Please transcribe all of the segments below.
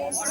¡Vamos!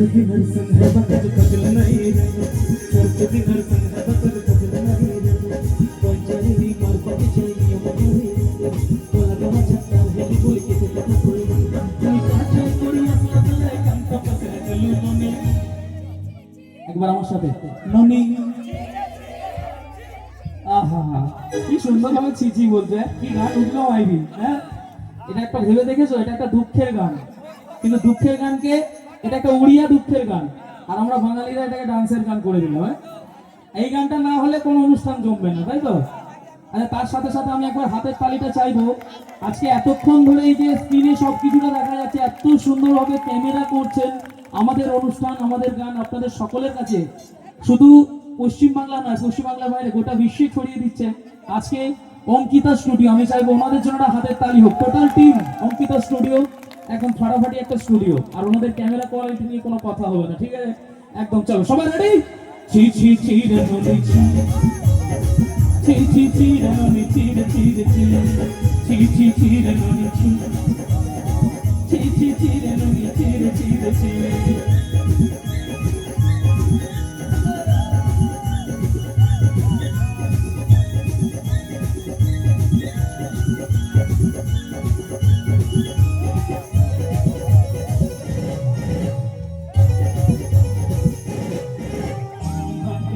सरकती Narsan है buckle causal नहीं रे सरकती नरसन है बकल कजल नहीं रे पंचरी नी मार पटी चाहिए मने তোলা গমা ছাতা হেলি বই কেটে কথা কই তুই কাছে করি আসলা বলে কান্ত পাশে চলু ননি একবার আমার সাথে ননি আহা কি সুন্দর ভাবে চিচি বলছে কি গান উঠলো আইবি হ্যাঁ এটা একটা ভেবে দেখেছো এটা একটা দুঃখের গান কিন্তু দুঃখের গানকে এটা একটা উড়িয়া দুঃখের গান। আর আমরা বাঙালিরা এটাকে ডান্সের গান করে দিলাম হ্যাঁ? এই গানটা না হলে কোনো অনুষ্ঠান জমবে না, তাই তো? তার সাথে সাথে আমি একবার হাতের তালিটা চাইব। আজকে এতক্ষণ ধরে এই যে স্ক্রিনে সব কিছুটা দেখা যাচ্ছে, এত সুন্দরভাবে ক্যামেরা করছেন আমাদের অনুষ্ঠান, আমাদের গান আপনাদের সকলের কাছে। শুধু পশ্চিমবাংলা নয়, পশ্চিমবাংলার বাইরে গোটা বিশ্বে ছড়িয়ে দিচ্ছে। আজকে অঙ্কিতা স্টুডিও, আমি চাইব ওনাদের জন্য হাতের তালি হোক। টোটাল টিম অঙ্কিতা স্টুডিও একদম ফাটাফাটি একটা স্টুডিও আর ওনাদের ক্যামেরা কোয়ালিটি নিয়ে কোনো কথা হবে না ঠিক আছে একদম চলো সবাই রেডি ছি ছি ছি রে ছি ছি ছি ছি রে ছি রে ছি রে ছি ছি ছি ছি রে ছি ছি ছি ছি রে ছি রে ছি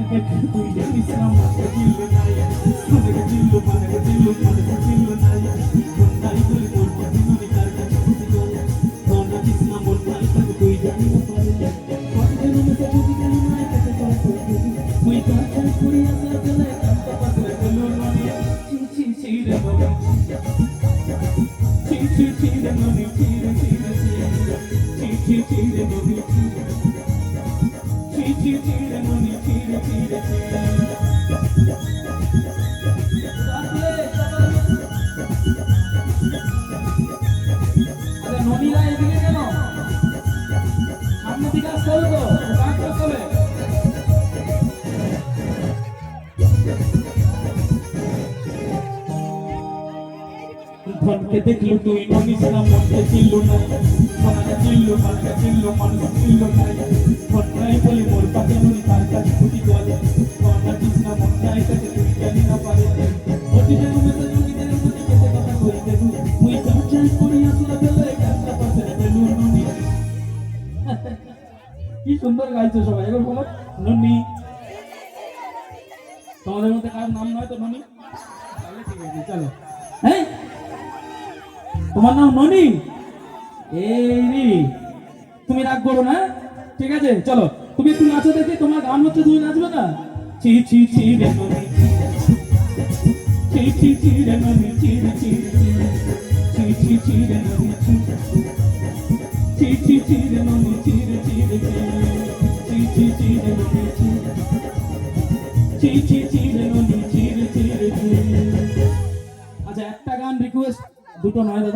রে ছি তুই জানিস না মাকে দিল নাই সোনাকে দিল মানে দিল মানে দিল নাই নাই বলে তোর কথা মনে কার কাছে খুঁজে গেল তোর জানিস না মোর নাই তাকে তুই জানি না পারে কত দিন মে সে বুঝি গেল নাই কাছে তোর তুই কার কাছে করি আসা গেলে কান্ত পাশে গেল ননি চি চি চি রে বাবা চি চি চি রে ননি চি রে চি রে চি চি চি রে ননি চি চি চি চি রে ননি চি রে ধনকে দেখল তুই মনিস না মনকে চিল্ল না। মনকে চিল্ল মনকে চিল্ল মনকে চিল্ল মন নাই বলি মোর পাতে নুনি তার কাছে ছুটি গলে মনকে চিস না মন তাকে তুই জানি না পারে। অতীতে তুমি তো জুগিতে মুতি কেটে কথা কইতে তু মুই কাঁচাই করি আসলা বেলে কান্না পাশে বেলু নুনি। কি সুন্দর গাইছো সবাই, এবার বলো। ননি। তোমাদের মধ্যে কার নাম নয় তো, ননি? তাহলে ঠিক আছে, চলো। হ্যাঁ? তোমার নাম ননি? এই তুমি রাগ করো না? ঠিক আছে, চলো। তুমি একটু নাচো দেখি, তোমার গান হচ্ছে তুমি নাচবে না? ছি ছি ছি রে ননি। ছি ছি ছি রে ননি, ছি ছি ছি ছি। ছি রে ননি, ছি। ছি ছি রে ননি রে, ছি রে ননি রে ননি রে আচ্ছা একটা গান রিকোয়েস্ট দুটো নয় দাদা।